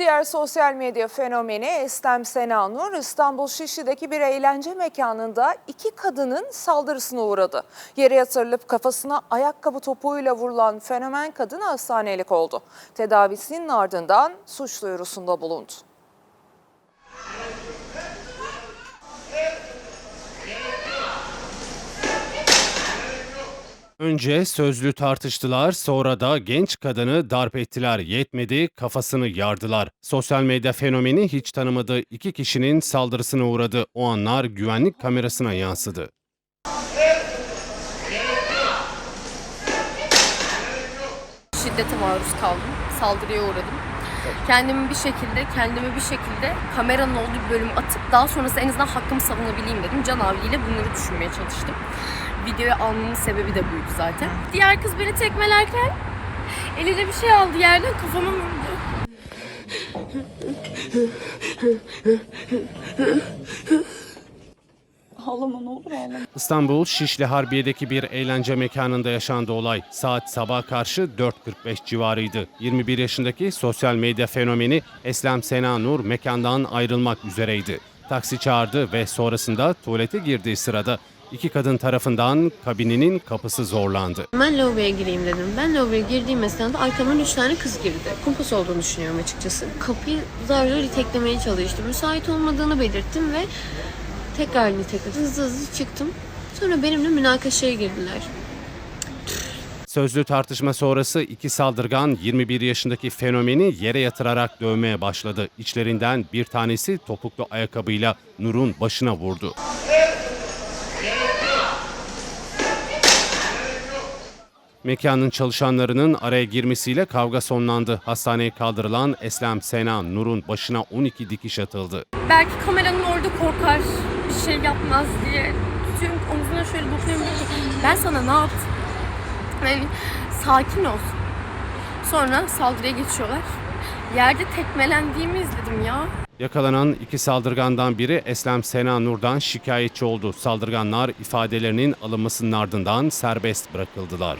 diğer sosyal medya fenomeni Eslem Senanur İstanbul Şişli'deki bir eğlence mekanında iki kadının saldırısına uğradı. Yere yatırılıp kafasına ayakkabı topuğuyla vurulan fenomen kadın hastanelik oldu. Tedavisinin ardından suç duyurusunda bulundu. Önce sözlü tartıştılar, sonra da genç kadını darp ettiler. Yetmedi, kafasını yardılar. Sosyal medya fenomeni hiç tanımadığı iki kişinin saldırısına uğradı. O anlar güvenlik kamerasına yansıdı. şiddete maruz kaldım. Saldırıya uğradım. Kendimi bir şekilde, kendimi bir şekilde kameranın olduğu bir bölümü atıp daha sonrası en azından hakkımı savunabileyim dedim. Can havliyle bunları düşünmeye çalıştım. Videoyu almamın sebebi de buydu zaten. Diğer kız beni tekmelerken eliyle bir şey aldı yerden kafama vurdu. Ağlama ne olur ağlama. İstanbul Şişli Harbiye'deki bir eğlence mekanında yaşandı olay. Saat sabah karşı 4.45 civarıydı. 21 yaşındaki sosyal medya fenomeni Eslem Sena Nur mekandan ayrılmak üzereydi. Taksi çağırdı ve sonrasında tuvalete girdiği sırada iki kadın tarafından kabininin kapısı zorlandı. Ben lavaboya gireyim dedim. Ben lavaboya girdiğim esnada arkamdan üç tane kız girdi. Kumpas olduğunu düşünüyorum açıkçası. Kapıyı zar zor iteklemeye çalıştım. Müsait olmadığını belirttim ve tekrar itekledim. Hızlı hızlı çıktım. Sonra benimle münakaşaya girdiler. Sözlü tartışma sonrası iki saldırgan 21 yaşındaki fenomeni yere yatırarak dövmeye başladı. İçlerinden bir tanesi topuklu ayakkabıyla Nur'un başına vurdu. Mekanın çalışanlarının araya girmesiyle kavga sonlandı. Hastaneye kaldırılan Eslem Sena Nur'un başına 12 dikiş atıldı. Belki kameranın orada korkar, bir şey yapmaz diye. Tutuyorum omzuna şöyle diyorum ki, Ben sana ne yaptım? Yani sakin ol. Sonra saldırıya geçiyorlar. Yerde tekmelendiğimi izledim ya. Yakalanan iki saldırgandan biri Eslem Sena Nur'dan şikayetçi oldu. Saldırganlar ifadelerinin alınmasının ardından serbest bırakıldılar.